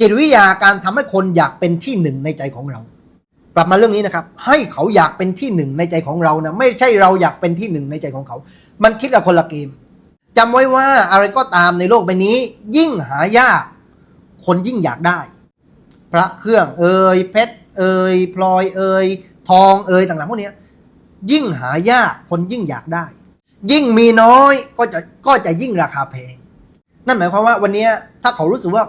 จิตวิทยาการทำให้คนอยากเป็นที่หนึ่งในใจของเรากลับมาเรื่องนี้นะครับ ให้เขาอยากเป็นที่หนึ่งในใจของเรานะไม่ใช่เราอยากเป็นที่หนึ่งในใจของเขา มันคิดกับคนละเกมจำไว้ว่าอะไรก็ตามในโลกใบนี้ ยิ่งหายาก คนยิ่งอยากได้ พระเครื่องเอ่ยเพชรเอ่ยพลอยเอ่ยทองเอ่ยต่างๆพวกนี้ยิ่งหายากคนยิ่งอยากได้ ยิ่งมีน้อยก็จะก็จะยิ่งราคาแพงนั่นหมายความว่าวันนี้ถ้าเขารู้สึกว่า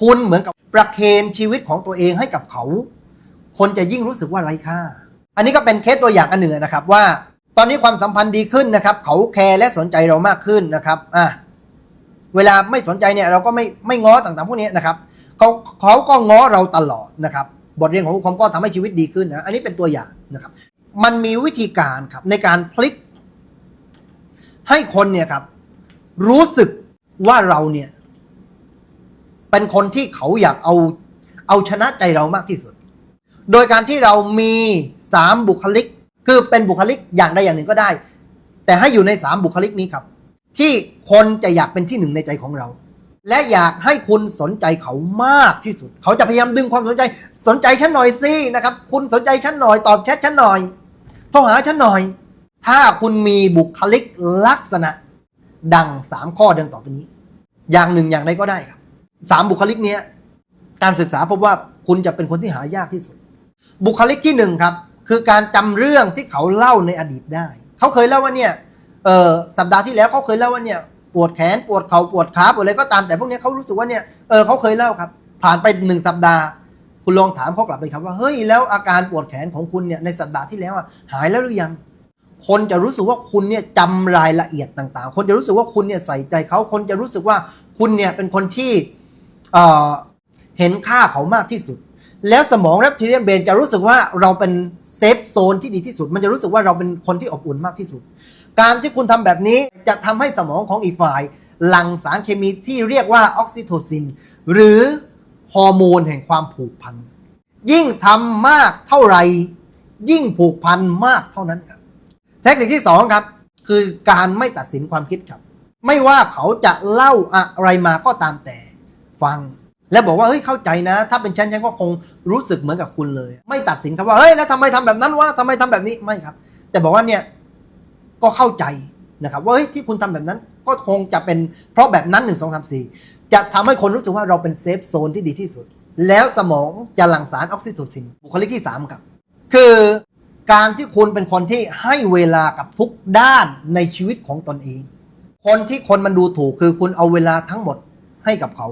คุณเหมือนกับประเคนชีวิตของตัวเองให้กับเขา คนจะยิ่งรู้สึกว่าไร้ค่า อันนี้ก็เป็นเคสตัวอย่างอันหนึ่งนะครับว่า ตอนนี้ความสัมพันธ์ดีขึ้นนะครับ เขาแคร์และสนใจเรามากขึ้นนะครับอะเวลาไม่สนใจเนี่ยเราก็ไม่ไม่ง้อต่างๆพวกนี้นะครับเขาเขาก็ง้อเราตลอดนะครับ บทเรียนของครูคอมก็ทำให้ชีวิตดีขึ้นนะอันนี้เป็นตัวอย่างนะครับ มันมีวิธีการครับในการพลิก ให้คนเนี่ยครับ รู้สึกว่าเราเนี่ย เป็นคนที่เขาอยากเอาเอาชนะใจเรามากที่สุด โดยการที่เรามีสามบุคลิก คือเป็นบุคลิกอย่างใดอย่างหนึ่งก็ได้ แต่ให้อยู่ในสามบุคลิกนี้ครับ ที่คนจะอยากเป็นที่หนึ่งในใจของเรา และอยากให้คุณสนใจเขามากที่สุด เขาจะพยายามดึงความสนใจ สนใจฉันหน่อยสินะครับ คุณสนใจฉันหน่อยตอบแชทฉันหน่อยโทรหาฉันหน่อย ถ้าคุณมีบุคลิกลักษณะ ดังสามข้อดังต่อไปนี้ อย่างหนึ่งอย่างใดก็ได้ครับ สามบุคลิกเนี้ยการศึกษาพบว่าคุณจะเป็นคนที่หายากที่สุด บุคลิกที่หนึ่งครับ คือการจำเรื่องที่เขาเล่าในอดีตได้ เขาเคยเล่าว่าเนี่ยเออสัปดาห์ที่แล้วเขาเคยเล่าว่าเนี่ยปวดแขนปวดเข่าปวดขาปวดอะไรก็ตามแต่พวกนี้เขารู้สึกว่าเนี่ยเออเขาเคยเล่าครับ ผ่านไปหนึ่งสัปดาห์ คุณลองถามเขากลับไปครับว่าเฮ้ยแล้วอาการปวดแขนของคุณเนี่ยในสัปดาห์ที่แล้วอะหายแล้วหรือยัง คนจะรู้สึกว่าคุณเนี่ยจำรายละเอียดต่างๆ คนจะรู้สึกว่าคุณเนี่ยใส่ใจเขาคนจะรู้สึกว่าคุณเนี่ยเป็นคนที่ เห็นค่าเขามากที่สุด แล้วสมองแรปทิเลียนเบนจะรู้สึกว่าเราเป็นเซฟโซนที่ดีที่สุด มันจะรู้สึกว่าเราเป็นคนที่อบอุ่นมากที่สุด การที่คุณทำแบบนี้จะทำให้สมองของอีกฝ่าย หลั่งสารเคมีที่เรียกว่าออกซิโทซิน หรือฮอร์โมนแห่งความผูกพัน ยิ่งทำมากเท่าไหร่ยิ่งผูกพันมากเท่านั้นครับ เทคนิคที่สองครับคือการไม่ตัดสินความคิดครับ ไม่ว่าเขาจะเล่าอะไรมาก็ตามแต่ ฟัง และบอกว่าเฮ้ยเข้าใจนะ ถ้าเป็นฉันฉันก็คงรู้สึกเหมือนกับคุณเลย ไม่ตัดสินครับว่าเฮ้ยแล้วทำไมทำแบบนั้นวะทำไมทำแบบนี้ไม่ครับ แต่บอกว่าเนี่ยก็เข้าใจนะครับว่าเฮ้ยที่คุณทำแบบนั้นก็คงจะเป็นเพราะแบบนั้นหนึ่งสองสามสี่จะทำให้คนรู้สึกว่าเราเป็นเซฟโซนที่ดีที่สุด แล้วสมองจะหลั่งสารออกซิโทซิน บุคลิกที่สามครับ คือการที่คุณเป็นคนที่ให้เวลากับทุกด้านในชีวิตของตนเอง คนที่คนมันดูถูกคือคุณเอาเวลาทั้งหมดให้กับเขา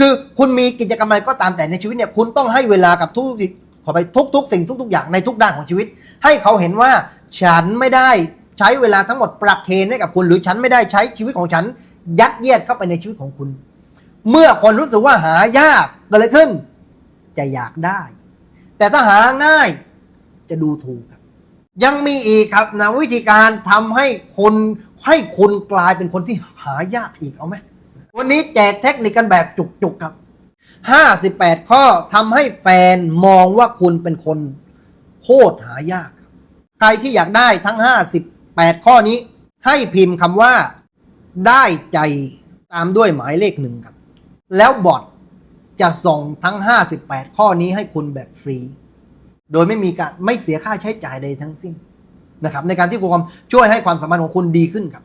คือคุณมีกิจกรรมอะไรก็ตามแต่ในชีวิตเนี่ยคุณต้องให้เวลากับทุกขอไปทุก ๆ สิ่งทุก ๆ อย่างในทุกด้านของชีวิต ให้เขาเห็นว่าฉันไม่ได้ใช้เวลาทั้งหมดประเคนให้กับคุณ หรือฉันไม่ได้ใช้ชีวิตของฉัน ยัดเยียดเข้าไปในชีวิตของคุณ เมื่อคนรู้สึกว่าหายากเกิดอะไรขึ้น จะอยากได้ แต่ถ้าหาง่ายจะดูถูกครับ ยังมีอีกครับนะวิธีการทำให้คนให้คุณกลายเป็นคนที่หายากอีกเอาไหม วันนี้แจกเทคนิคกันแบบจุกๆครับ 58 ข้อทำให้แฟนมองว่าคุณเป็นคนโคตรหายากครับใครที่อยากได้ทั้ง 58 ข้อนี้ ให้พิมพ์คำว่า ได้ใจตามด้วยหมายเลขหนึ่งครับ แล้วบอทจะส่งทั้ง 58 ข้อนี้ให้คุณแบบฟรี โดยไม่มีการไม่เสียค่าใช้จ่ายใดทั้งสิ้นนะครับในการที่ครูคอมช่วยให้ความสัมพันธ์ของคุณดีขึ้นครับ